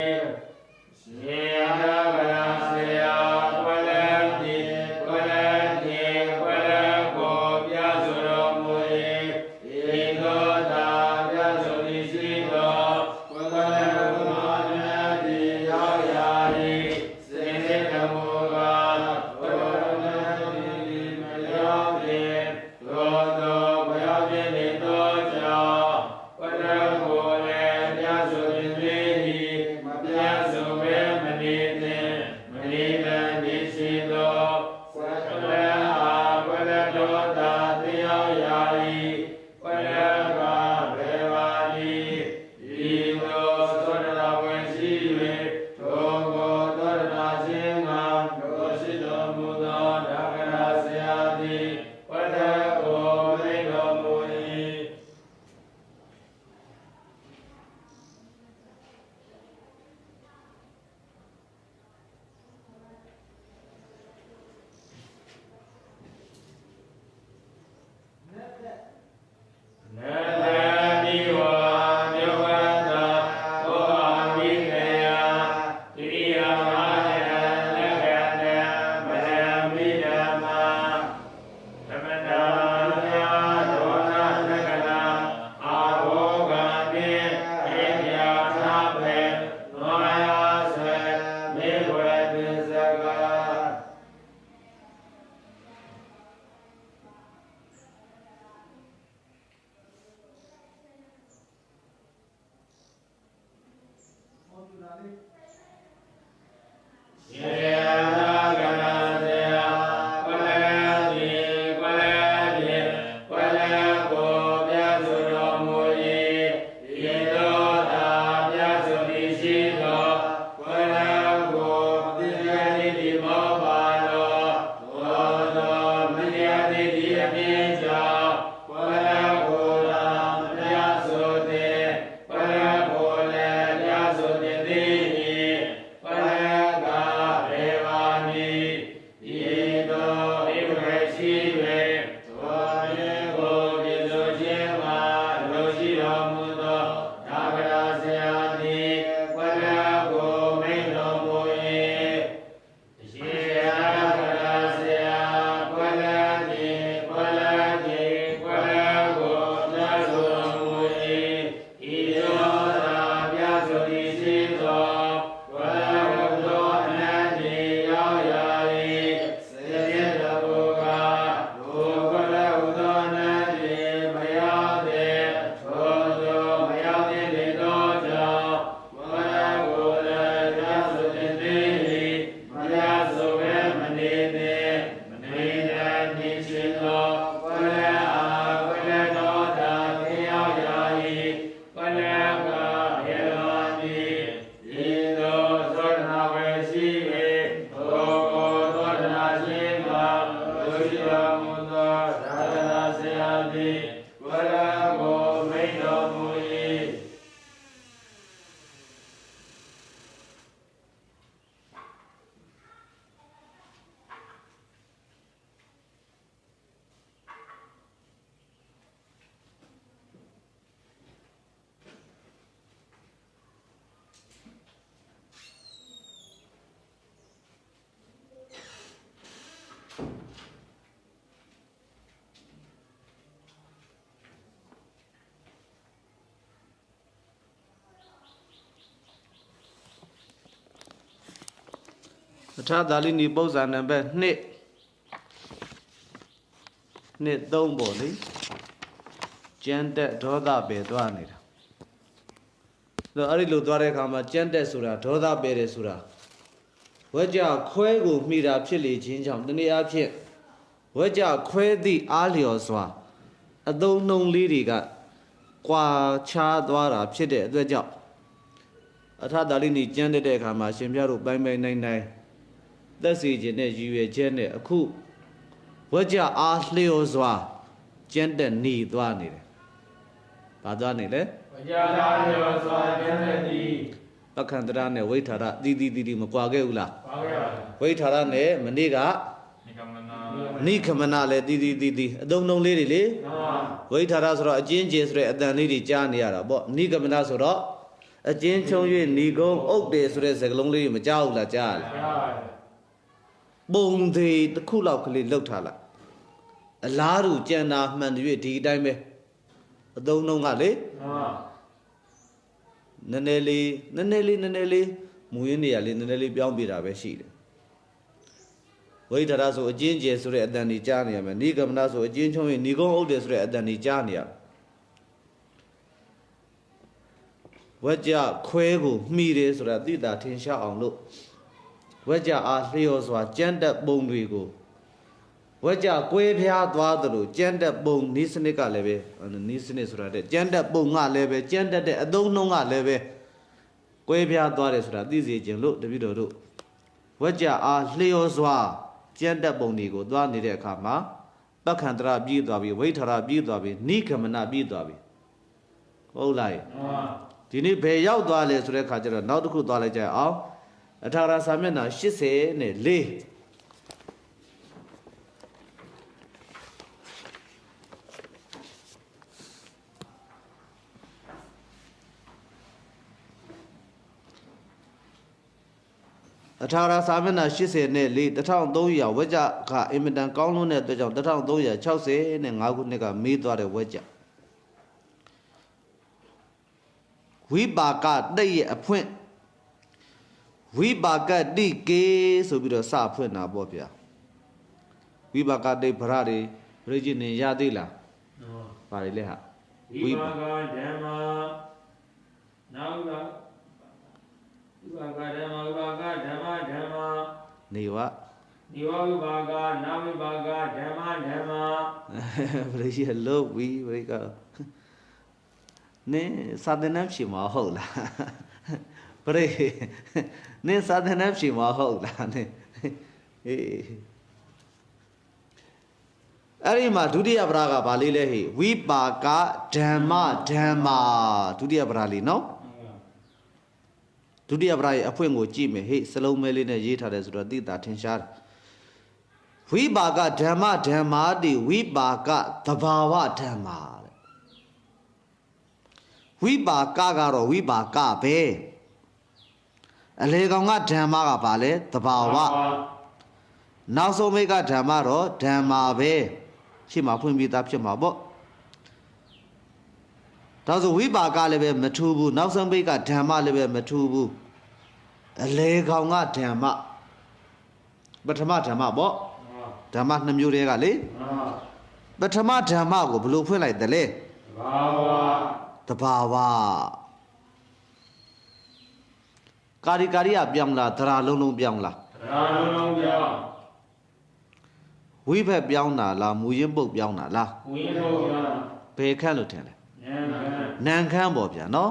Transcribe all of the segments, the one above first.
ယေ ထသာလိနီပု္ပ္ပဇာနံပါတ်1နှစ်3ပေါ့လေကျမ်းတက်ဒေါသပဲသွားနေတာဆိုတော့အဲ့ဒီလိုသွားတဲ့အခါမှာကျမ်းတက်ဆိုတာဒေါသပဲတယ်ဆိုတာဝကြခွဲကိုမိတာဖြစ်လေခြင်းကြောင့်တနည်းအားဖြင့်ဝကြခွဲသည့်အားလျော်စွာအသုံးနှုံလေးတွေကကွာခြားသွားတာဖြစ်တဲ့အတွက်ကြောင့်အထသာလိနီကျမ်းတက်တဲ့အခါမှာရှင်ပြတို့ပိုင်းပိုင်းနိုင်နိုင် သက်စီခြင်းနဲ့ရည်ရွယ်ချက်နဲ့အခုဝကြအားလျော်စွာကျင့်တဲ့หนีသွားနေတယ်။ဘာသွားနေလဲဝကြရာယောစွာကျမ်းတဲ့သည်။ပက္ခန္တရနဲ့ဝိထာရတီတီတီတီမကွာခဲ့ဘူးလားပါခဲ့ပါ။ဝိထာရနဲ့မနေ့ကနိကမနာနိခမနလည်းတီတီတီတီအတုံတုံလေးတွေလေနာဝိထာရဆိုတော့အချင်းချင်းဆိုတဲ့အတန်လေးတွေကြားနေရတာပေါ့နိခမနဆိုတော့အကျဉ်းချုံ၍ဏီကုံအုပ်တယ်ဆိုတဲ့စကားလုံးလေးကိုမကြောက်ဘူးလားကြားရလားကြား ပါတယ်ပုံသေးတစ်ခုလောက်ကလေးလှုပ်ထားလိုက်အလားတူကြံတာမှန်တယ်၍ဒီအတိုင်းပဲအသုံးနှုံးကလေမှန်နည်းနည်းလေးနည်းနည်းလေးနည်းနည်းလေးမူရင်းနေရလေးနည်းနည်းလေးပြောင်းပြတာပဲရှိတယ်ဝိဒရာဆိုအကျဉ်းကျယ်ဆိုတဲ့အတန်ကြီးကြားနေရမယ်နိဂမနဆိုအကျဉ်းချုံ၍ဏီကုံအုပ်တယ်ဆိုတဲ့အတန်ကြီးကြားနေရဝကြခွဲကိုမှီတယ်ဆိုတာသိတာထင်ရှားအောင်လို့ ဝကြအားလျော်စွာကြမ်းတက်ပုံတွေကိုဝကြကွဲပြားသွားသလိုကြမ်းတက်ပုံနီးစနစ်ကလည်းပဲနီးစနစ်ဆိုတာတဲ့ကြမ်းတက်ပုံကလည်းပဲကြမ်းတက်တဲ့အသုံးနှုန်းကလည်းပဲကွဲပြားသွားတယ်ဆိုတာသိစေခြင်းလို့တပည့်တော်တို့ဝကြအားလျော်စွာကြမ်းတက်ပုံတွေကိုသွားနေတဲ့အခါမှာပက္ခန္တရပြီးသွားပြီဝိထရာပြီးသွားပြီနိဂမနပြီးသွားပြီဟုတ်လားမှန်ဒီနေ့ဘယ်ရောက်သွားလဲဆိုတဲ့ခါကျတော့နောက်တစ်ခုသွားလိုက်ကြအောင် အထာရစာမျက်နှာ80နဲ့4အထာရစာမျက်နှာ80နဲ့4 1300ဝက်ကြကအင်မတန်ကောင်းလွန်းတဲ့အတွက်ကြောင့်1360နဲ့5ခုနှစ်ကမေးသွားတဲ့ဝက်ကြဝိပါကတိတ်ရဲ့အဖွင့် ဝိပါကတိကေဆိုပြီးတော့စဖွင့်တာပေါ့ဗျာဝိပါကတိတ်ဗရတွေပြိจิနေရသေးလားမှန်ဗါတွေလဲဟာဝိပါကဓမ္မနောက်ကဝိပါကဓမ္မဝိပါကဓမ္မဓမ္မနေဝနိဝဝိပါကနာဝိပါကဓမ္မဓမ္မပြိจิလို့ဝီပြိကနေစာသင်နှဖြေမှာဟုတ်လားပြိ နေစာသင်နှဖြေမှာဟုတ်လားနေအေးအဲ့ဒီမှာဒုတိယပရာကဗာလေးလဲဟေဝိပါကဓမ္မဓမ္မာဒုတိယပရာလေးနော်ဒုတိယပရာရဲ့အဖွင့်ကိုကြည့်မယ်ဟေ့စလုံးမဲလေးနဲ့ရေးထားတယ်ဆိုတော့သိတာထင်ရှားတယ်ဝိပါကဓမ္မဓမ္မာတိဝိပါကသဘာဝဓမ္မာတဲ့ဝိပါကကတော့ဝိပါကပဲ အလေကောင်ကဓမ္မကပါလဲသဘာဝနောက်ဆုံးမိတ်ကဓမ္မတော့ဓမ္မာပဲရှေ့မှာဖွင့်ပြီးသားဖြစ်မှာပေါ့ဒါဆိုဝိပါကလည်းပဲမထူးဘူးနောက်ဆုံးမိတ်ကဓမ္မလည်းပဲမထူးဘူးအလေကောင်ကဓမ္မပထမဓမ္မပေါ့ဓမ္မနှစ်မျိုးတည်းကလေမှန်ပထမဓမ္မကိုဘယ်လိုဖွင့်လိုက်တယ်လဲဘာဝတဘာဝ ကာရီကာရီကပြောင်းလားဒရာလုံးလုံးပြောင်းလားရာလုံးလုံးပြောင်းဝိဘက်ပြောင်းတာလားမူရင်းပုတ်ပြောင်းတာလားဝိသုပြောင်းဘယ်ခန့်လို့ထင်လဲဉာဏ်ကနန်ခမ်းပေါ့ဗျာနော်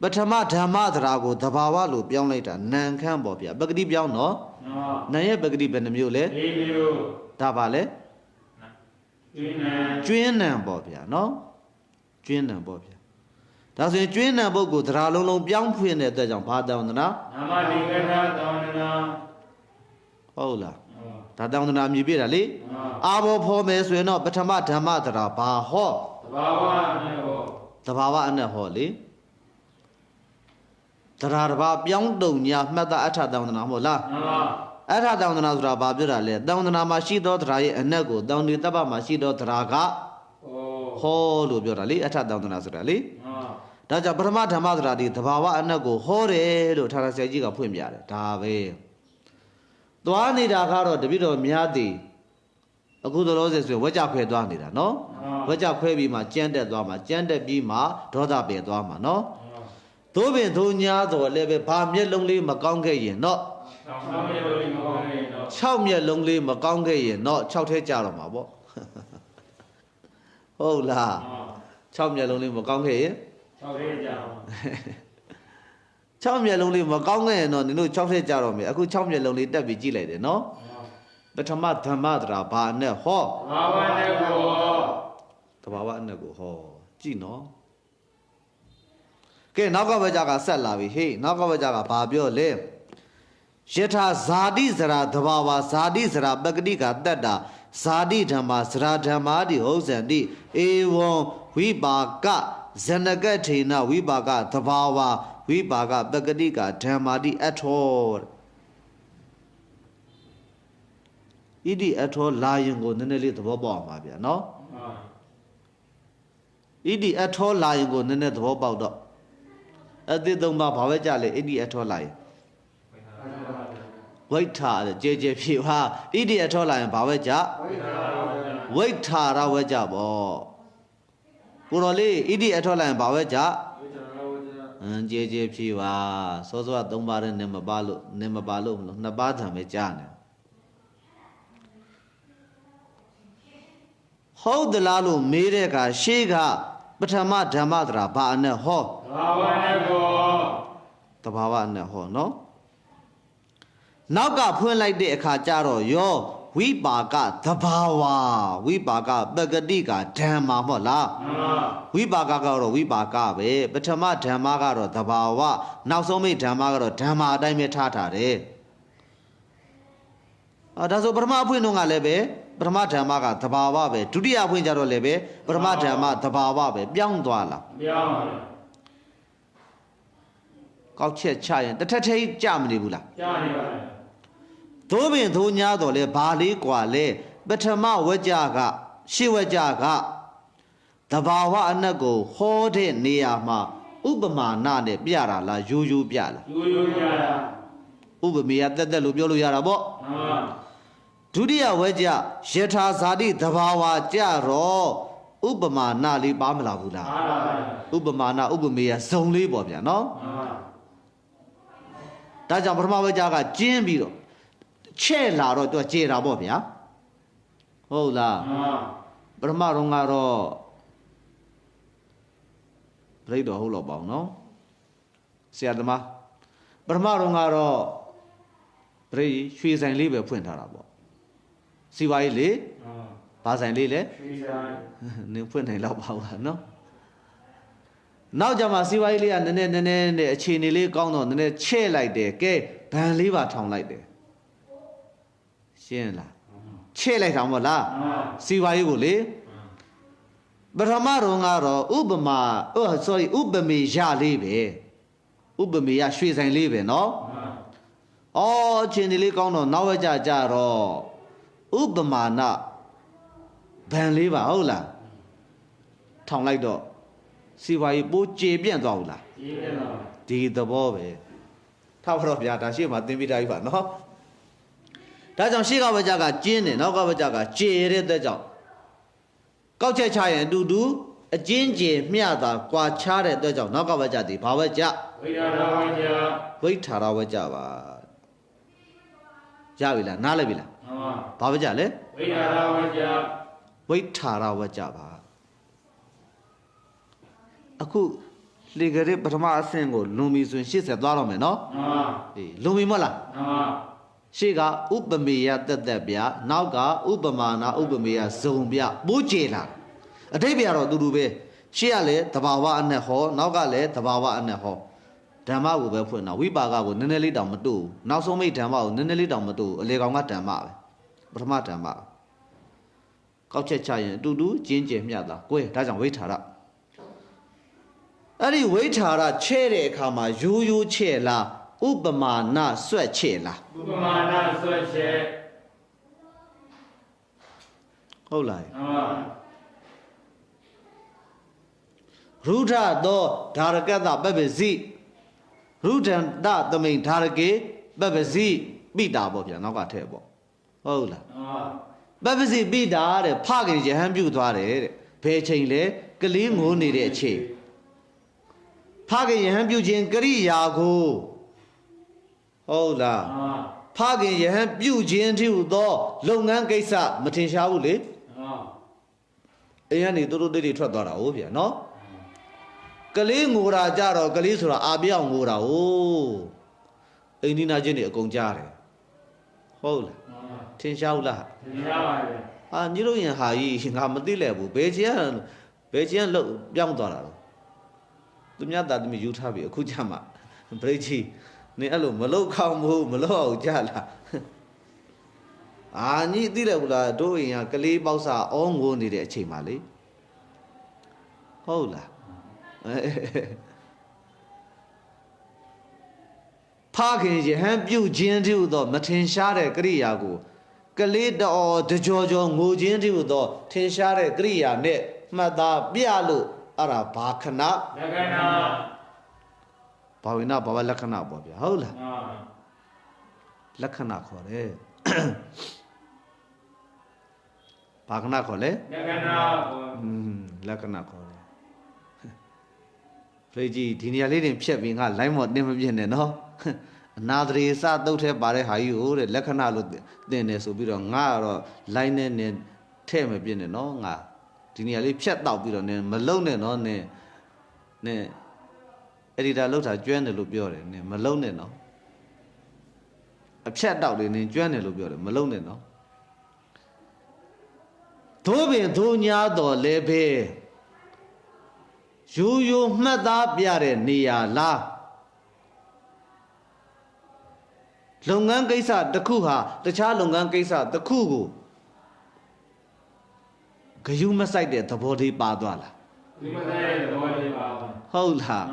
ပထမဓမ္မသရာကိုသဘာဝလို့ပြောင်းလိုက်တာနန်ခမ်းပေါ့ဗျာပဂတိပြောင်းနော်နော်နန်ရဲ့ပဂတိဘယ်နှမျိုးလဲလေးမျိုးဒါပါလဲကျွင်းနံကျွင်းနံပေါ့ဗျာနော်ကျွင်းနံပေါ့ဗျာ ဒါဆိုရင်ကျွင်းနံပုတ်ကိုသရာလုံးလုံးပြောင်းဖွင့်တဲ့အတွက်ကြောင့်ဘာတောင်းသနာနာမတိကထာတောင်းနာဟုတ်လားနော်ဒါတောင်းသနာမြည်ပြတာလေနော်အာဘောဖော်မယ်ဆိုရင်တော့ပထမဓမ္မသရာဘာဟောသဘာဝနဲ့ဟောသဘာဝအနက်ဟောလေသရာတစ်ပါးပြောင်းတုံညာမှတ်သားအထတောင်းသနာမဟုတ်လားနော်အဲ့ထာတောင်းတနာဆိုတာဘာပြောတာလဲတောင်းတနာမှာရှိသောတရားရဲ့အနက်ကိုတောင်းဒီတပ္ပမှာရှိသောတရားကဟောဟောလို့ပြောတာလေအထတောင်းတနာဆိုတာလေနော် ဒါကြောင့်ပထမဓမ္မဆိုတာဒီသဘာဝအနက်ကိုဟောတယ်လို့ထာရဆရာကြီးကဖွင့်ပြတယ်ဒါပဲသွားနေတာကတော့တပိတော်များသည်အခုသလောဆယ်ဆိုရင်ဝက်ကြခွဲသွားနေတာနော်ဝက်ကြခွဲပြီးမှကြမ်းတက်သွားမှာကြမ်းတက်ပြီးမှဒေါသပယ်သွားမှာနော်သို့ပင်သို့ညာတော်လည်းပဲဘာမျက်လုံးလေးမကောင်းခဲ့ရင်တော့ဆောင်းဆောင်ရလို့မကောင်းနေတော့6မျက်လုံးလေးမကောင်းခဲ့ရင်တော့6ထဲကြတော့မှာပေါ့ဟုတ်လားနော်6မျက်လုံးလေးမကောင်းခဲ့ရင် ဆောက်ရကြအောင်6မျက်လုံးလေးမကောင်းခဲ့ရင်တော့နင်တို့6ထဲကြတော့မယ်အခု6မျက်လုံးလေးတက်ပြီးကြည့်လိုက်တယ်နော်နော်ပထမဓမ္မတရာဘာနဲ့ဟောဘာဝနဲ့ကိုတဘာဝအနဲ့ကိုဟောကြည့်နော်ကဲနောက်ကဘက်ကြကဆက်လာပြီဟေးနောက်ကဘက်ကြကဘာပြောလဲယထာဇာတိစရာတဘာဝဇာတိစရာပကတိကတတ္တာဇာတိဓမ္မာစရာဓမ္မာတိဟုတ်ဇန္တိဧဝံဝိပါက ဇနကထေနဝိပါကသဘာဝဝိပါကပကတိကဓမ္မာတိအထောတဲ့ဣတိအထောလာရင်ကိုနည်းနည်းလေးသဘောပေါက်အောင်ပါဗျာနော်မှန်ဣတိအထောလာရင်ကိုနည်းနည်းသဘောပေါက်တော့အသစ်သုံးပါးဘာပဲကြလဲဣတိအထောလာရင်ဝိဋ္ဌာတဲ့ကြဲကြဲဖြေဟာဣတိအထောလာရင်ဘာပဲကြဝိထာရဝဇ္ဇဝိဋ္ဌာရဝဲကြပေါ့ ကိုတော်လေးဣတိအထောလိုက်ရင်ဘာဝဲကြဝိထာရဝဇ္ဇအင်းကြဲကြဲဖြေပါစောစောကသုံးပါးနဲ့နင်မပါလို့နင်မပါလို့မလို့နှစ်ပါးထံပဲကြားနေဟုတ်သလားလို့မေးတဲ့အခါရှေးကပထမဓမ္မတရာဘာအနဲ့ဟောဘာဝနကောတဘာဝအနဲ့ဟောနော်နောက်ကဖွင့်လိုက်တဲ့အခါကျတော့ယော ဝိပါကသဘာဝဝိပါကပဂတိကဓမ္မာမဟုတ်လားမှန်ပါဝိပါကကတော့ဝိပါကပဲပထမဓမ္မကတော့သဘာဝနောက်ဆုံးမိတ်ဓမ္မကတော့ဓမ္မအတိုင်းပဲထားထားတယ်အာဒါဆိုပထမအဖွင့်တော့ကလည်းပဲပထမဓမ္မကသဘာဝပဲဒုတိယအဖွင့်ကြတော့လည်းပဲပထမဓမ္မသဘာဝပဲပြောင်းသွားလားပြောင်းပါလားကောက်ချက်ချရင်တစ်ထက်ထိပ်ကြမနေဘူးလားကြားနေပါလား သိုးပင်သိုးညာတော့လဲဘာလေးกว่าလဲပထမဝကြကရှေ့ဝကြကတဘာဝအနက်ကိုဟောတဲ့နေရာမှာဥပမာဏနဲ့ပြတာလားရိုးရိုးပြလား ယူယူကြတာ ဥပမေယတက်တက်လို့ပြောလို့ရတာပေါ့ မှန်ပါ ဒုတိယဝကြယထာဇာတိတဘာဝကြတော့ဥပမာဏလေးပါမလာဘူးလား အားလာပါလား ဥပမာဏဥပမေယဇုံလေးပေါ့ဗျာနော် မှန်ပါ ဒါကြောင့်ပထမဝကြကကျင်းပြီးတော့ ချဲ့လာတော့သူကကျေတာပေါ့ဗျာဟုတ်လားမှန်ပါပထမတော့ကတော့ပြိတ္တော်ဟုတ်တော့ပါအောင်နော်ဆရာသမားပထမတော့ကတော့ပြိရွှေဆိုင်လေးပဲဖွင့်ထားတာပေါ့စီဝါကြီးလေမှန်ပါဘာဆိုင်လေးလဲရွှေဆိုင်နင်ဖွင့်နိုင်တော့ပါဘူးလားနော်နောက်ကြမှာစီဝါကြီးလေးကနည်းနည်းနည်းနည်းနဲ့အခြေအနေလေးကောင်းတော့နည်းနည်းချဲ့လိုက်တယ်ကဲဗန်လေးပါထောင်လိုက်တယ် ရှင်းလားချဲ့လိုက်တာမဟုတ်လား မှန်ပါ စီဝါရေးကိုလေပထမတော့ကတော့ဥပမာအော် sorry ဥပမေယလေးပဲဥပမေယရွှေဆိုင်လေးပဲเนาะ မှန်ပါ အော်အချင်းဒီလေးကောင်းတော့နောက်ဝကြကြတော့ဥပမာဏဗန်လေးပါဟုတ်လားထောင်လိုက်တော့စီဝါရေးပိုးကြေပြန့်သွားဘူးလား ဒီပြန်တော့ ဒီသဘောပဲထားပါတော့ဗျာဒါရှေ့မှာသင်ပြထားပြီပါเนาะ ဒါကြောင့်ရှေ့ကဝကြကကျင်းတယ်နောက်ကဝကြကကြေတဲ့တဲ့ကြောင့်ကောက်ချက်ချရင်အတူတူအကျဉ်းကျင်မျှတာကွာခြားတဲ့အတွက်ကြောင့်နောက်ကဝကြသည်ဘာဝကြဝိထာရဝဇ္ဇဝိထာရဝကြပါရပြီလားနားလည်ပြီလားမှန်ပါဘာဝကြလဲဝိထာရဝဇ္ဇဝိထာရဝကြပါအခုလေကလေးပထမအဆင့်ကိုလွန်ပြီဆိုရင်80သွားတော့မယ်နော်မှန်ပါအေးလွန်ပြီမဟုတ်လားမှန်ပါ ရှေ့ကဥပမေယတက်တက်ပြနောက်ကဥပမာနာဥပမေယဇုံပြပိုးကျေလာအတိတ်ပြတော့အတူတူပဲရှေ့ကလည်းတဘာဝအနဲ့ဟောနောက်ကလည်းတဘာဝအနဲ့ဟောဓမ္မကိုပဲဖွင့်တာဝိပါကကိုနည်းနည်းလေးတောင်မတူဘူးနောက်ဆုံးမိတ်ဓမ္မကိုနည်းနည်းလေးတောင်မတူဘူးအလေကောင်ကဓမ္မပဲပထမဓမ္မကောက်ချက်ချရင်အတူတူကျင်းကျင်မျှတာကိုယ်ဒါကြောင့်ဝိထာရအဲ့ဒီဝိထာရချဲ့တဲ့အခါမှာရိုးရိုးချဲ့လား ဥပမာဏဆွတ်ချဲ့လားဥပမာဏဆွတ်ချက်ဟုတ်လားမှန်ပါရုဒ္ဓသောဓာရကတ္တပပ္ပစီရုဒ္ဓန္တသမိန်ဓာရကေပပ္ပစီပိတာပေါ့ဗျာနောက်ကထည့်ပေါ့ဟုတ်လားမှန်ပါပပ္ပစီပိတာတဲ့ဖခင်ယဟန်ပြုတ်သွားတယ်တဲ့ဘယ်ချိန်လဲကလေးငိုနေတဲ့အချိန်ဖခင်ယဟန်ပြုတ်ခြင်းကရိယာကို ဟုတ်လားမှန်ပါဖခင်ယဟန်ပြုတ်ခြင်းတည်းဟူသော လုပ်ငန်းကိစ္စမထင်ရှားဘူးလေမှန်ပါအိမ်ကနေတိုးတိုးတိတ်တိတ်ထွက်သွားတာဟုတ်ဗျာနော်ကလေးငိုတာကြတော့ကလေးဆိုတာအာပြောင်ငိုတာ哦အိမ်ဒီနာချင်းတွေအကုန်ကြားတယ်ဟုတ်လားမှန်ပါထင်ရှားဘူးလားဒီရပါလေအာညီတို့ရင်ဟာကြီးငါမသိလဲဘူးဘယ်ချင်းကဘယ်ချင်းကလောက်ပြောင်းသွားတာတော့သူများသားသမီးယူထားပြီအခုကျမှဘရိတ်ကြီး နင်အဲ့လိုမလောက်ခေါင်ဘူးမလောက်အောင်ကြလားအာညီသိလဲဘူးလားတို့အိမ်ကကလေးပေါက်စာအောငိုနေတဲ့အချိန်ပါလေဟုတ်လားဖခင်ယဟန်ပြုတ်ခြင်းတည်းဟူသော မထင်ရှားတဲ့ကရိယာကို ကလေးတော်တကြောကြောငိုခြင်းတည်းဟူသော ထင်ရှားတဲ့ကရိယာနဲ့မှတ်သားပြလို့အဲ့ဒါဘာခဏလက္ခဏာ ဘာဝိနာဘာဝလက္ခဏာပေါ့ဗျာဟုတ်လားအာလက္ခဏာခေါ်တယ်ဘာခဏခေါ်လဲလက္ခဏာကိုอืมလက္ခဏာခေါ်တယ်ဖေကြီးဒီနေရာလေးတွေဖြတ်ပြီးငါ line မော်တင်းမပြည့်နဲ့နော်အနာတရေစတုတ်ထဲပါတဲ့ဟာကြီးကိုတဲ့လက္ခဏာလို့တင်တယ်ဆိုပြီးတော့ငါကတော့ line နဲ့နင်ထဲ့မပြည့်နဲ့နော်ငါဒီနေရာလေးဖြတ်တောက်ပြီးတော့နင်မလုံနဲ့နော်နင်နင် အဒီတာလောက်တာကျွမ်းတယ်လို့ပြောတယ်နင်မလုံနဲ့နော်အဖြတ်တောက်လေးနင်ကျွမ်းတယ်လို့ပြောတယ်မလုံနဲ့နော်သို့ပင်သို့ညာတော်လဲပဲရိုးရိုးမှတ်သားပြတဲ့နေရာလားလုပ်ငန်းကိစ္စတစ်ခုဟာတခြားလုပ်ငန်းကိစ္စတစ်ခုကိုဂယုမဆိုင်တဲ့သဘောလေးပါသွားလားဒီမတဲ့သဘောလေးပါအာဟုတ်လား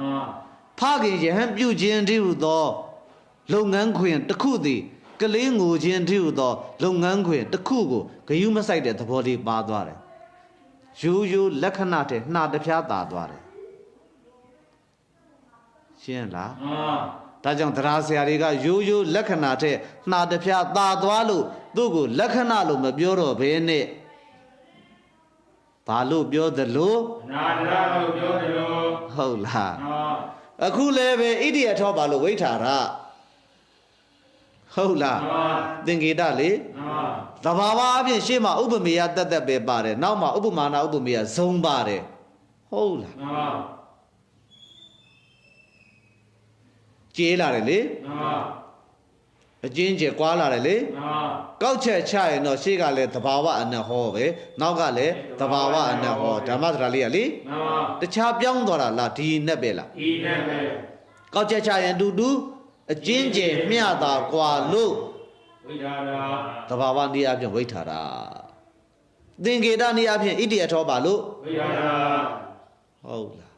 ဖခင်ယဟန်ပြုခြင်းတည်းဟူသော လုပ်ငန်းခွင်တစ်ခုသည်ကလေးငိုခြင်းတည်းဟူသော လုပ်ငန်းခွင်တစ်ခုကိုဂယုမဆိုင်တဲ့သဘောလေးပါသွားတယ်ရိုးရိုးလက္ခဏာတဲ့နှာတစ်ပြားသာသွားတယ်ရှင်းလားအာဒါကြောင့်တရားဆရာတွေကရိုးရိုးလက္ခဏာတဲ့နှာတစ်ပြားသာသွားလို့သူ့ကိုလက္ခဏာလို့မပြောတော့ဘဲနဲ့ဘာလို့ပြောသလိုအနာတရလို့ပြောတယ်လို့ဟုတ်လားအာ အခုလည်းပဲဣတိယထောပါလို့ဝိထာရဟုတ်လားအာသင်္ကေတလေအာသဘာဝအပြင်ရှေ့မှာဥပမေယတက်တက်ပဲပါတယ်နောက်မှာဥပမာနာဥပမေယဇုံပါတယ်ဟုတ်လားအာကျေးလာတယ်လေ အာအချင်းကျယ်ကွာလာတယ်လေအာကောက်ချက်ချရင်တော့ရှေ့ကလည်းသဘာဝအနက်ဟောပဲနောက်ကလည်းသဘာဝအနက်ဟောဓမ္မစရာလေးကလေအာတခြားပြောင်းသွားတာလားဒီနဲ့ပဲလားဤနဲ့ပဲကောက်ချက်ချရင်အတူတူအချင်းကျယ်မျှတာကွာလို့ဝိဒါရာသဘာဝနည်းအပြင်ဝိထာတာသင်္ကေတနည်းအပြင်ဣတိယထောပါလို့ဝိဒါရာဟုတ်လား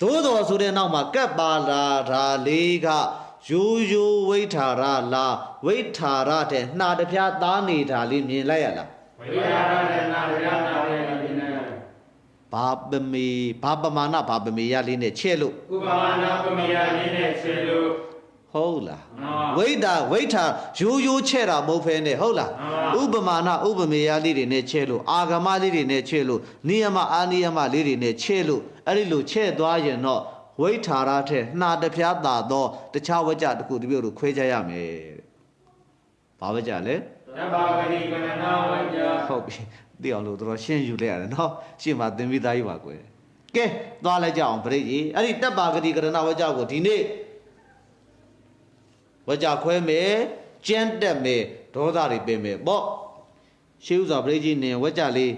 သို့တော်ဆိုတဲ့နောက်မှာကပ်ပါလာဓာလေးက ရိုးရိုးဝိထာရလားဝိထာရတဲ့နှာတစ်ပြားသားနေတာလေးမြင်လိုက်ရလားဝိဒါရာနဲ့နာရယနာရယဒီနဲ့ဘာပမေဘာပမာဏဘာပမေရလေးနဲ့ချဲ့လို့ဥပမာနာပမယရင်းနဲ့ဆေလို့ဟုတ်လားအာဝိတာဝိထာရိုးရိုးချဲ့တာမဟုတ်ဖဲနဲ့ဟုတ်လားအာဥပမာဏဥပမေယလေးတွေနဲ့ချဲ့လို့အာဂမလေးတွေနဲ့ချဲ့လို့နိယမအာနိယမလေးတွေနဲ့ချဲ့လို့အဲ့ဒီလိုချဲ့သွားရင်တော့ ဝိထာရတဲ့နှာတစ်ပြားသာသောတခြားဝကြတစ်ခုတစ်ပြုတ်လို့ခွဲခြားရမယ်တဲ့ဘာဝကြလဲတဘာဂတိကရဏဝัจจဟုတ်ပြီသိအောင်လို့တော်ရှင်းယူလိုက်ရတယ်နော်ရှင်းမှာသင်ပြီးသားကြီးပါကွယ်ကဲသွားလိုက်ကြအောင်ပြိကြီးအဲ့ဒီတပ်ပါဂတိကရဏဝကြကိုဒီနေ့ဝကြခွဲမယ်ကြမ်းတက်မယ်ဒေါသတွေပင်မယ်ပေါ့ရှေးဥစွာပြိကြီးနင်ဝကြလေး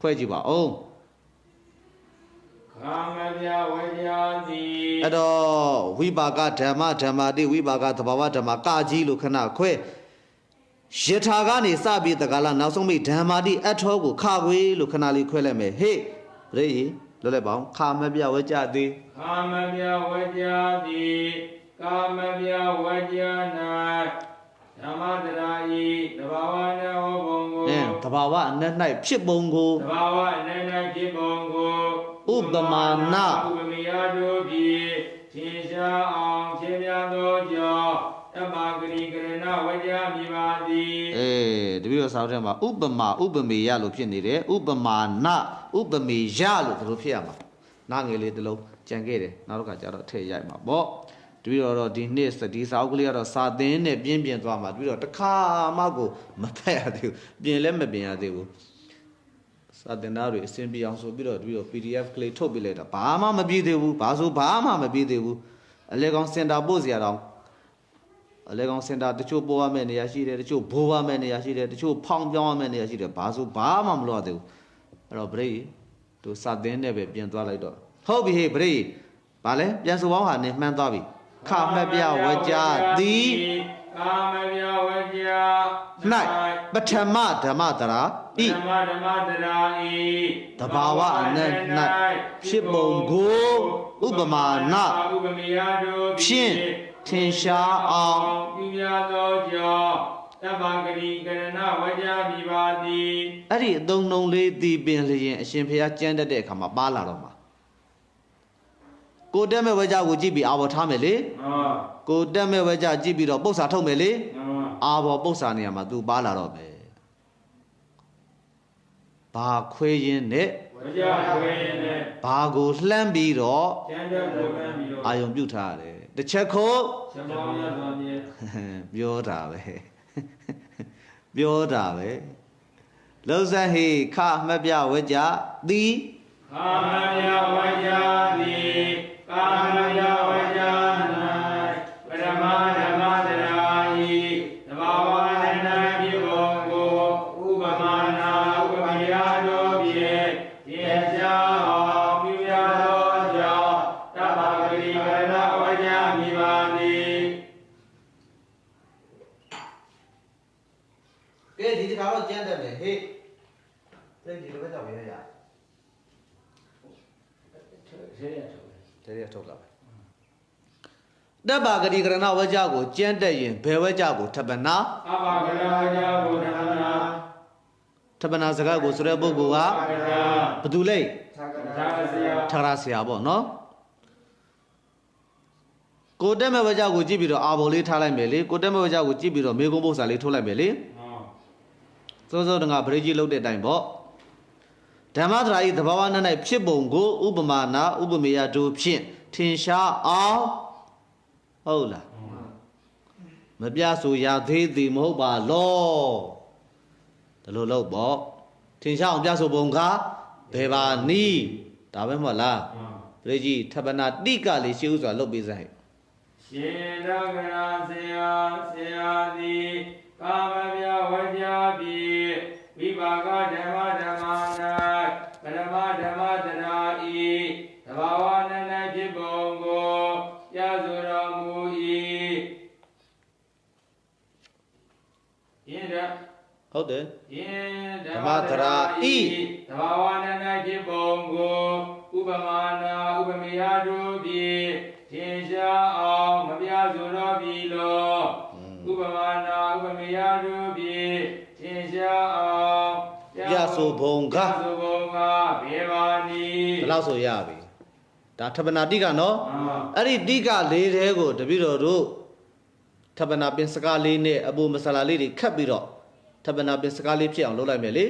ဖွဲ့ကြည့်ပါအောင် ကာမပြဝိညာတိအဲ့တော့ဝိပါကဓမ္မဓမ္မာတိဝိပါကသဘာဝဓမ္မကာကြီးလို့ခဏခွဲယထာကနေစပြီးတက္ကလာနောက်ဆုံးမိဓမ္မာတိအထောကိုခခွေလို့ခဏလေးခွဲလိုက်မယ်ဟေ့ရေကြီးလွတ်လိုက်ပါအောင်ခါမပြဝကြသည်ကာမပြဝိညာတိကာမပြဝိညာဏဓမ္မတရာဤတဘာဝနေဟောဘုံကိုအင်းတဘာဝအနက်၌ဖြစ်ပုံကိုတဘာဝအနေနဲ့ဖြစ်ပုံကို ဥပမာဏဥပမယတို့ဖြင့်သင်ရှားအောင်ဖြင့်များသောကြောင့်တမဂရိကရဏဝိညာမြပါသည်အေးတပည့်တော်ဆောင်းထဲမှာဥပမာဥပမေယလို့ဖြစ်နေတယ်ဥပမာနဥပမေယလို့ဒီလိုဖြစ်ရမှာနာငယ်လေးတစ်လုံးကြံခဲ့တယ်နောက်တစ်ခါကျတော့ထည့်ရိုက်မှာပေါ့တပည့်တော်တော့ဒီနှစ်ဒီစာအုပ်ကလေးကတော့စာသင်နဲ့ပြင်းပြင်းသွားမှာတပည့်တော်တစ်ခါမှကိုမဖက်ရသေးဘူးပြင်လည်းမပြင်ရသေးဘူး စာသင်သားတွေအဆင်ပြေအောင်ဆိုပြီးတော့တပည့်တော် PDF ကလေးထုတ်ပြလိုက်တာဘာမှမပြေသေးဘူးဘာဆိုဘာမှမပြေသေးဘူးအလဲကောင်စင်တာပို့စရာတော့အလဲကောင်စင်တာတချို့ပေါ်ရမယ့်နေရာရှိတယ်တချို့ဘိုးရမယ့်နေရာရှိတယ်တချို့ဖောင်းပြောင်းရမယ့်နေရာရှိတယ်ဘာဆိုဘာမှမလုပ်ရသေးဘူးအဲ့တော့ဗရိတ်သူစသင်းနဲ့ပဲပြန်သွားလိုက်တော့ဟုတ်ပြီဟေ့ဗရိတ်ဘာလဲပြန်ဆိုပေါင်းဟာနေမှန်းသွားပြီခမက်ပြဝကြသည်တကာမပြဝကြ၌ပထမဓမ္မတရာ ဤဓမ္မဓမ္မတရာဤတဘာဝအနက်၌ဖြစ်ပုံကိုဥပမာနဥပမေယတို့ဖြင့်ထင်ရှားအောင်ပြုမြသောကြောင့်တဗ္ဗဂရိကရဏဝကြမိပါသည်အဲ့ဒီအသုံးနှုံးလေးတည်ပင်လျင်အရှင်ဖျားကြမ်းတတ်တဲ့အခါမှာပါလာတော့မှာကိုတက်မဲ့ဝဲကြကိုကြည့်ပြီးအာဘော်ထားမယ်လေဟောကိုတက်မဲ့ဝဲကြကြည့်ပြီးတော့ပု္ပ္ပာထုတ်မယ်လေဟောအာဘော်ပု္ပ္ပာနေရာမှာ तू ပါလာတော့မယ် ဘာခွေးရင်နဲ့ဝကြခွေနဲ့ဘာကိုလှမ်းပြီးတော့ကျန်တဲ့ပုဂ္ဂိုလ်ပြီးတော့အာယုံပြုတ်ထားရတယ်တစ်ချက်ခိုးချက်ပေါင်းရသောမြေပြောတာပဲပြောတာပဲလုံးစဟေခအမှတ်ပြဝဲကြသည်ကာမယဝကြသည်ကာမယဝကြ၌ပရမဓမ္မတရာ ကျန်းတယ်မယ်ဟေ့သိဒီလိုပဲကြောက်ရရဆေးရထုတ်တည်းရထုတ်လာပဲတပ်ပါဂတိကရဏဝကြကိုကျန်းတက်ရင်ဘယ်ဝကြကိုထပ်ပနာအဘဂရဝကြဘုဒ္ဓနာထပ်ပနာစကားကိုဆိုတဲ့ပုဂ္ဂိုလ်ကအဂရဘသူလိမ့်သာစယထရဆရာပေါ့နော်ကိုတက်မဲ့ဝကြကိုကြည့်ပြီးတော့အာဘော်လေးထားလိုက်မယ်လေကိုတက်မဲ့ဝကြကိုကြည့်ပြီးတော့မေကုံးပု္ပ္ပာလေးထိုးလိုက်မယ်လေဟော စောစောတငါဗရိကြီးလုတ်တဲ့အတိုင်းပေါ့ဓမ္မသရာဤသဘာဝနဲ့၌ဖြစ်ပုံကိုဥပမာနာဥပမေယတို့ဖြင့်ထင်ရှားအောင်ဟုတ်လားမပြဆိုရသေးသည်မဟုတ်ပါလောဒါလိုလို့ပေါ့ထင်ရှားအောင်ပြဆိုပုံကဘယ်ပါနီးဒါပဲမဟုတ်လားဗရိကြီးထပ်ပနာတိကလေးရှိဥစွာလုတ်ပေးစမ်းဟဲ့ရှင်ရဂရာဆရာဆရာသည် ကာမပြဝကြပြီဝိပါကဓမ္မဓမ္မ၌ပရမဓမ္မတရာဤသဘာဝနန္တဖြစ်ပုံကိုရဆိုတော်မူ၏ယင်ရဟုတ်တယ်ယင်ဓဓမမ္္မမသတရာရာဤဤသဘာဝနန္တဖြစ်ပုံကိုဥပမာနာဥပမေယတို့ဖြင့်ထင်ရှားအောင်မပြဆိုတော်ပြီလော ဥပမာနာဥပမေယတို့ဖြင့်သင်ရှားအောင် ပြဆိုပုံက ပြဆိုပုံကဘေဘာနီ ဘယ်လောက်ဆိုရပြီဒါထပ်ပနာတိကနော် အာ အဲ့ဒီတိကလေးတဲကိုတပည့်တော်တို့ထပ်ပနာပင်စကားလေးနဲ့အပူမဆလာလေးတွေခတ်ပြီးတော့ထပ်ပနာပင်စကားလေးဖြစ်အောင်လုပ်လိုက်မယ်လေ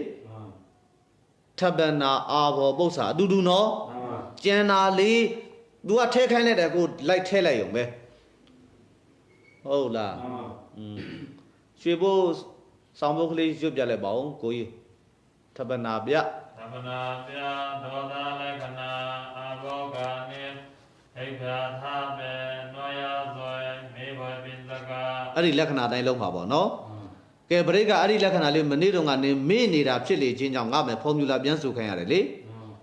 ထပ်ပနာအာဘောပု္ပ္ပာအတူတူနော် အာ ကျန်တာလေး तू ကထဲခိုင်းလိုက်တယ်ကိုလိုက်ထဲလိုက်ရုံပဲဟုတ်လား အာ อืม ရွှေဘိုးဆောင်းဘုတ်ကလေးရွတ်ပြလိုက်ပါဦးကိုကြီးထပ်ပနာပြသမနာပြဒေါသလက္ခဏာအာဘောဂာနိဟိဋ္ဌာသာပေနောယဇွေမေဘဝပိစကအဲ့ဒီလက္ခဏာတိုင်းလုံးပါပေါ့နော်ကဲဗရိတ်ကအဲ့ဒီလက္ခဏာလေးမနေ့တုန်းကနေမေ့နေတာဖြစ်လေခြင်းကြောင့်ငါမယ်ဖော်မြူလာပြန်ဆိုခိုင်းရတယ်လေ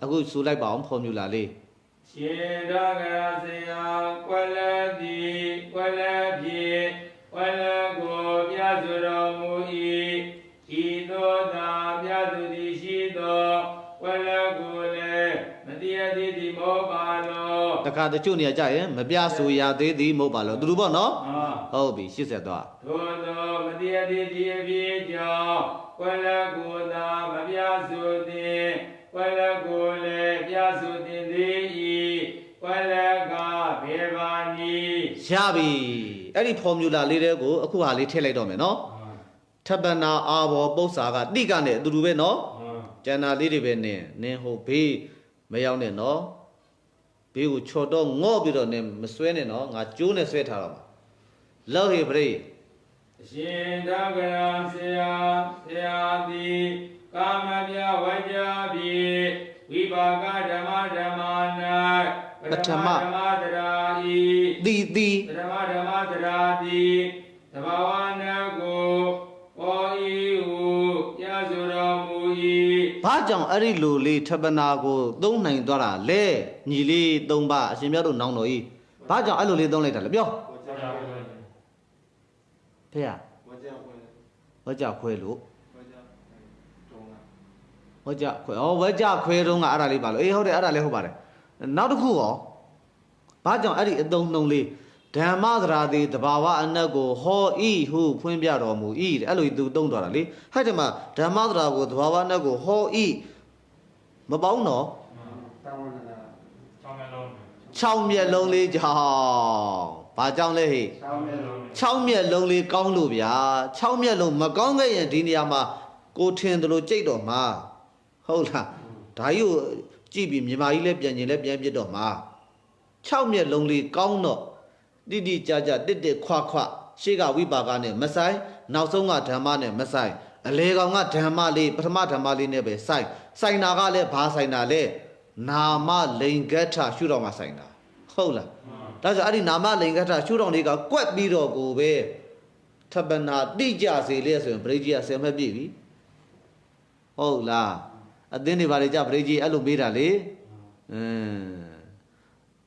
အခုဆိုလိုက်ပါအောင်ဖော်မြူလာလေးရှင်ရဂရစေယကွယ်လည်းသည်ကွယ်လည်းဖြင့် ကွယ်လည်းကိုပြဆိုတော်မူ၏ဤသို့သာပြဆိုသည်ရှိသောကွယ်လည်းကိုလည်းမတိယတိတိမောပါလောတခါတချို့နေရာကြရင်မပြဆိုရသေးသည်မဟုတ်ပါလို့သူတို့ပေါ့နော်အာဟုတ်ပြီ80သွားသို့သောမတိယတိတိအဖြစ်ကြောင့်ကွယ်လည်းကိုသာမပြဆိုသည်ကွယ်လည်းကိုလည်းပြဆိုသည်သည်ဤကွယ်လည်းကဘေဘာနီရပြီ အဲ့ဒီဖော်မြူလာလေးတွေကိုအခုဟာလေးထည့်လိုက်တော့မယ်နော်ထပ်ပနာအာဘောပု္ပ္ပာကတိကနဲ့အတူတူပဲနော်ကျန်တာလေးတွေပဲနင်းနင်းဟိုဘေးမရောက်နဲ့နော်ဘေးကိုချော်တော့ငော့ပြီးတော့နင်းမဆွဲနဲ့နော်ငါကျိုးနဲ့ဆွဲထားတော့မှာလောက်ဟေဗရိတ်ရှင်တဂရာဆရာဆရာသည်ကာမပြဝကြပြီဝိပါကဓမ္မဓမ္မာ၌ ဓမ္မတရာဤတီတီဓမ္မဓမ္မတရာတိသဘာဝနာကိုပေါ်ဤဟုရဆိုတော်မူ၏ဘာကြောင့်အဲ့ဒီလိုလေးထပ်ပနာကို သုံးနိုင်သွားတာလဲညီလေးသုံးပါအရှင်မြတ်တို့နောင်တော်ဤဘာကြောင့်အဲ့လိုလေးသုံးလိုက်တာလဲပြောကြောက်ရွံ့ဖေရဝကြခွဲဝကြခွဲလို့ဝကြတုံးကဝကြခွဲဩဝကြခွဲတုန်းကအဲ့ဒါလေးပါလို့အေးဟုတ်တယ်အဲ့ဒါလေးဟုတ်ပါတယ် နောက်တစ်ခုရောဘာကြောင့်အဲ့ဒီအတုံးနှုံလေးဓမ္မသရာတိတဘာဝအနတ်ကိုဟောဤဟုဖွင့်ပြတော်မူဤတဲ့အဲ့လိုသူတုံးတော်တာလေဟဲ့ဒီမှာဓမ္မသရာကိုတဘာဝအနတ်ကိုဟောဤမပေါင်းတော့တောင်းနေတာချောင်းမျိုးလုံး6မျက်လုံးလေးကြောင့်ဘာကြောင့်လဲဟေ့တောင်းနေလို့6မျက်လုံးလေးကောင်းလို့ဗျာ6မျက်လုံးမကောင်းခဲ့ရင်ဒီနေရာမှာကိုထင်တယ်လို့ကြိတ်တော့မှာဟုတ်လားဒါကြီးကို ကြည့်ပြီးမြမကြီးလည်းပြန်ကျင်လည်းပြန်ပြစ်တော့မှာ6မျက်လုံးလေးကောင်းတော့တိတိကြကြတစ်တစ်ခွခွရှေ့ကဝိပါကနဲ့မဆိုင် နောက်ဆုံးကဓမ္မနဲ့မဆိုင်အလေကောင်ကဓမ္မလေးပထမဓမ္မလေးနဲ့ပဲဆိုင်ဆိုင်တာကလည်းဘာဆိုင်တာလဲနာမလိန်ကထရှုတော်မှာဆိုင်တာဟုတ်လားဒါဆိုအဲ့ဒီနာမလိင်္ဂထရှုတော်လေးကကွက်ပြီးတော့ကိုပဲထပ်ပနာတိကြစေလေဆိုရင်ဗရိကြီးကဆယ်မဲ့ပြည့်ပြီဟုတ်လား အသင်းတွေဘာတွေကြဗရိကြီးအဲ့လိုမေးတာလေအင်း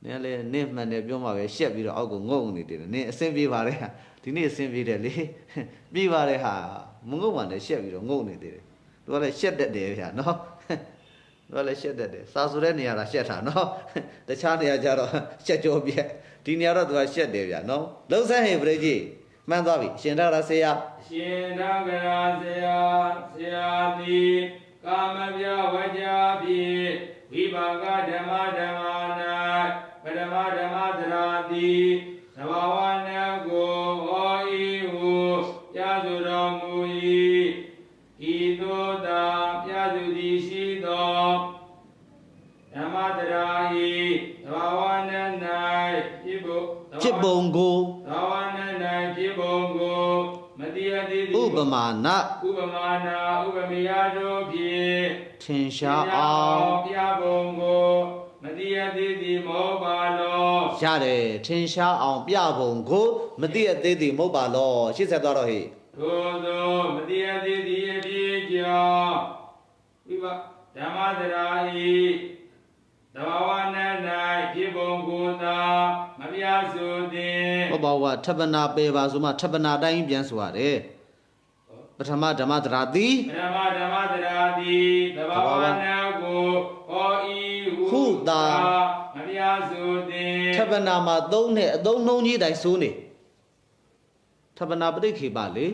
နင်ကလည်းနင့်မှန်တယ်ပြောမှာပဲရှက်ပြီးတော့အောက်ကိုငုံနေတယ်နင်အဆင်ပြေပါတယ်ဟာဒီနေ့အဆင်ပြေတယ်လေပြေပါတယ်ဟာမငုံပါနဲ့ရှက်ပြီးတော့ငုံနေသေးတယ်သူကလည်းရှက်တတ်တယ်ဗျာနော်သူကလည်းရှက်တတ်တယ်စာဆိုတဲ့နေရာကရှက်တာနော်တခြားနေရာကျတော့ရှက်ကြောပြက်ဒီနေရာတော့သူကရှက်တယ်ဗျာနော်လုံးဆက်ဟင်ဗရိကြီးမှန်သွားပြီရှင်ရတာဆေးရရှင်သံဃာဆရာဆရာတိ ကာမပြဝကြပိဝိပါကဓမ္မဓမ္မာ၌ပရမဓမ္မသရာတိသဘာဝနာကိုဟောဤဟုပြဆိုတော်မူ၏ဤသို့သာပြသူသည်ရှိသောဓမ္မသရာဤသဘာဝနာ၌ဖြစ်ဖို့ဖြစ်ပုံကိုသာဝန၌ဖြစ်ပုံကိုမတိယတိတိဥပမာဏဥပမာနာဥပမေယတို့ဖြင့်ထ င်ရှားအောင်ပြပုံကိုမတိယတိတိမောပါလောရတယ်ထင်ရှားအောင်ပြပုံကိုမသိအသေးသေးမဟုတ်ပါလောရှေ့ဆက်သွားတော့ဟေ့ထို့သောမတိယတိတိအဖြစ်ကြောင့်ဝိပဓမ္မတရာဤသဘာဝနာ၌ဖြစ်ပုံကိုသာမပြဆိုသည်ဘဘောကထပ်ပနာပေပါဆိုမှထပ်ပနာတိုင်းပြန်ဆိုရတယ် ပထမဓမ္မတရာတိဓမ္မဓမ္မတရာတိသဘာဝနာကိုဟောဤဟုမပြဆိုသည်ထပ်ပနာမှာသုံးနဲ့အသုံးနှုံးကြီးတိုင်းစိုးနေထပ်ပနာပဋိခေပါလေ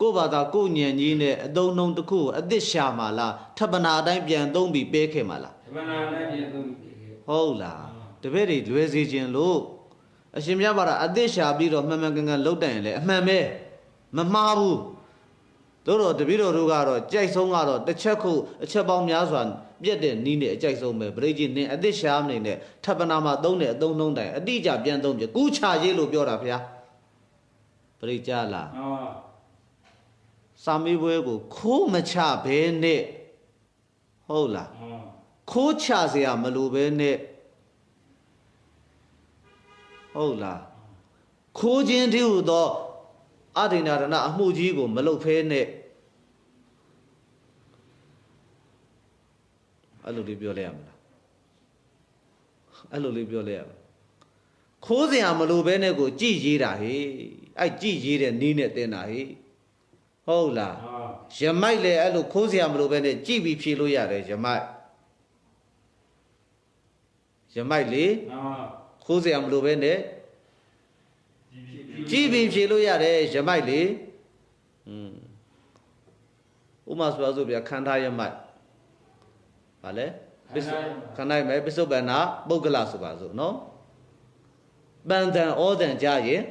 ကိုယ့်ဘာသာကိုယ့်ညံကြီးနဲ့အသုံးနှုံးတစ်ခုကိုအသစ်ရှာမှာလားထပ်ပနာအတိုင်းပြန်သုံးပြီးပဲခဲ့မှာလားဓမ္မနာနဲ့ပြည့်စုံပြီဟုတ်လားတပည့်တွေလွယ်စေခြင်းလို့အရှင်မြတ်ပါတာအသစ်ရှာပြီးတော့မှန်မှန်ကန်ကန်လှုပ်တိုင်ရင်လည်းအမှန်ပဲမမှားဘူး တို့တော့တပည့်တော်တို့ကတော့ကြိုက်ဆုံးကတော့တစ်ချက်ခုအချက်ပေါင်းများစွာပြက်တဲ့နီးနဲ့အကြိုက်ဆုံးပဲပရိကြီးနင်းအသစ်ရှာမနေနဲ့ထပ်ပနာမှာသုံးတဲ့အသုံးနှုံးတိုင်အတိအကျပြန်သုံးပြကူးချရေးလို့ပြောတာဗျာပရိကြလား ဟော စာမေးပွဲကိုခိုးမချဘဲနဲ့ဟုတ်လား ဟော ခိုးချเสียမလိုပဲနဲ့ဟုတ်လားခိုးခြင်းတည်းဟူသော အဒိဏဒနာအမှုကြီးကို မလုပ်ဖဲနဲ့အဲ့လိုလေးပြောလဲရမလားအဲ့လိုလေးပြောလဲရမလားခိုးစရာမလိုဘဲနဲ့ကို ကြည်ရေးတာဟေးအဲ့ကြည်ရေးတဲ့နီးနဲ့တင်းတာဟေးဟုတ်လားရမိုက်လည်းအဲ့လိုခိုးစရာမလိုဘဲနဲ့ကြည်ပြီးဖြေလို့ရတယ်ရမိုက်ရမိုက်လေခိုးစရာမလိုဘဲနဲ့ ကြည်ပြီးကြည်ပြီးဖြေလို့ရတယ်ရမိုက်လေอืมဥမာဆိုပါစို့ဗျာခန္ဓာရမိုက်ဗာလဲပစ္စုခန္ဓာရမိုက်ပစ္စုပန်နာပုဂ္ဂလဆိုပါစို့နော်ပန်တန်ဩတန်ကြရင်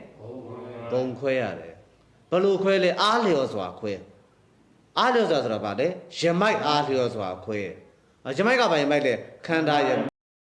ဘုံခွဲရတယ်ဘလို့ခွဲလဲအားလျော်စွာခွဲအားလျော်စွာဆိုတာဗာလဲရမိုက်အားလျော်စွာခွဲအဂျမိုက်ကဘာယမိုက်လဲခန္ဓာရ